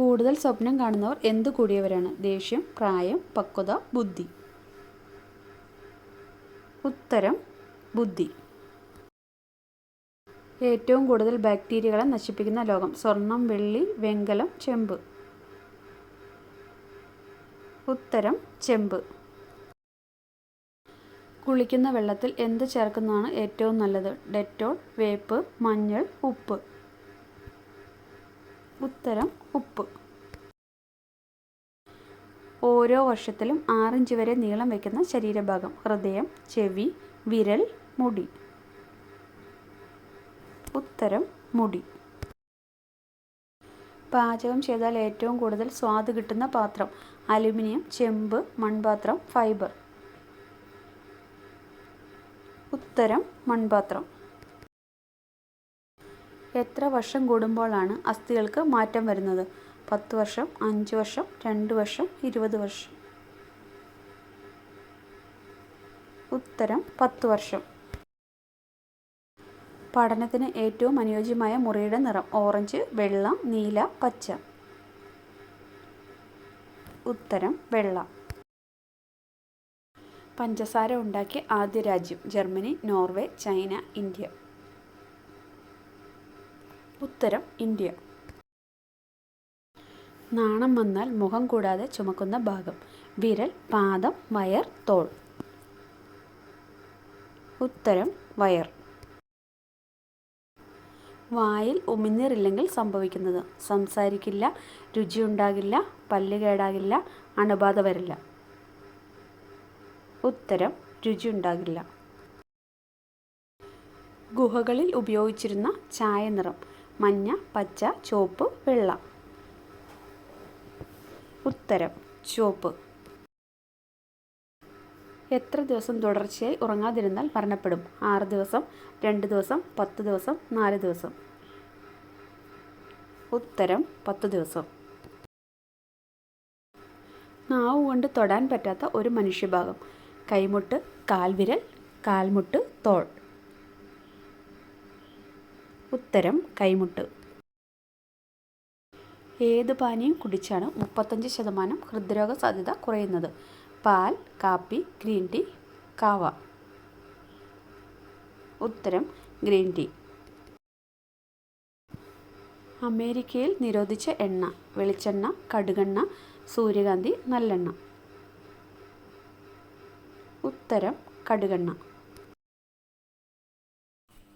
കൂടുതൽ സ്വപ്നം കാണുന്നവർ എന്തു കൂടിയവരാണ് ദേഷ്യം പ്രായം പക്വത ബുദ്ധി. ഉത്തരം ബുദ്ധി. ഏറ്റവും കൂടുതൽ ബാക്ടീരിയകളെ നശിപ്പിക്കുന്ന ലോകം. സ്വർണം വെള്ളി വെങ്കലം ചെമ്പ്. ഉത്തരം ചെമ്പ്. കുളിക്കുന്ന വെള്ളത്തിൽ എന്ത് ചേർക്കുന്നതാണ് ഏറ്റവും നല്ലത്? ഡെറ്റോൾ വേപ്പ് മഞ്ഞൾ ഉപ്പ്. ഉത്തരം ഉപ്പ്. ഓരോ വർഷത്തിലും ആറിഞ്ച് വരെ നീളം വയ്ക്കുന്ന ശരീരഭാഗം. ഹൃദയം ചെവി വിരൽ മുടി. ഉത്തരം മുടി. പാചകം ചെയ്താൽ ഏറ്റവും കൂടുതൽ സ്വാദ് കിട്ടുന്ന പാത്രം അലുമിനിയം ചെമ്പ് മൺപാത്രം ഫൈബർ. ഉത്തരം മൺപാത്രം. എത്ര വർഷം കൂടുമ്പോഴാണ് അസ്ഥികൾക്ക് മാറ്റം വരുന്നത്? പത്ത് വർഷം അഞ്ച് വർഷം രണ്ട് വർഷം ഇരുപത് വർഷം. ഉത്തരം പത്ത് വർഷം. പഠനത്തിന് ഏറ്റവും അനുയോജ്യമായ മുറിയുടെ നിറം ഓറഞ്ച് വെള്ള നീല പച്ച. ഉത്തരം വെള്ള. പഞ്ചസാര ഉണ്ടാക്കിയ ആദ്യ രാജ്യം ജർമ്മനി നോർവേ ചൈന ഇന്ത്യ. ഉത്തരം ഇന്ത്യ. നാണം വന്നാൽ മുഖം കൂടാതെ ചുമക്കുന്ന ഭാഗം. വിരൽ പാദം വയർ തോൾ. ഉത്തരം വയർ. വായിൽ ഉമിനീറില്ലെങ്കിൽ സംഭവിക്കുന്നത്. സംസാരിക്കില്ല രുചിയുണ്ടാകില്ല പല്ല് കേടാകില്ല അണുബാധ വരില്ല. ഉത്തരം രുചിയുണ്ടാകില്ല. ഗുഹകളിൽ ഉപയോഗിച്ചിരുന്ന ചായ നിറം. മഞ്ഞ പച്ച ചുവപ്പ് വെള്ള. ഉത്തരം ചുവപ്പ്. എത്ര ദിവസം തുടർച്ചയായി ഉറങ്ങാതിരുന്നാൽ മരണപ്പെടും? ആറ് ദിവസം രണ്ട് ദിവസം പത്ത് ദിവസം നാല് ദിവസം. ഉത്തരം പത്ത് ദിവസം. നാവ് കൊണ്ട് തൊടാൻ പറ്റാത്ത ഒരു മനുഷ്യഭാഗം. കൈമുട്ട് കാൽവിരൽ കാൽമുട്ട് തോൾ. ഉത്തരം കൈമുട്ട്. ഏത് പാനീയം കുടിച്ചാണ് മുപ്പത്തഞ്ച് ശതമാനം ഹൃദ്രോഗ സാധ്യത കുറയുന്നത്? പാൽ കാപ്പി ഗ്രീൻ ടീ കാവ. ഉത്തരം ഗ്രീൻ ടീ. അമേരിക്കയിൽ നിരോധിച്ച എണ്ണ വെളിച്ചെണ്ണ കടുകെണ്ണ സൂര്യകാന്തി നല്ലെണ്ണ. ഉത്തരം കടുകെണ്ണ.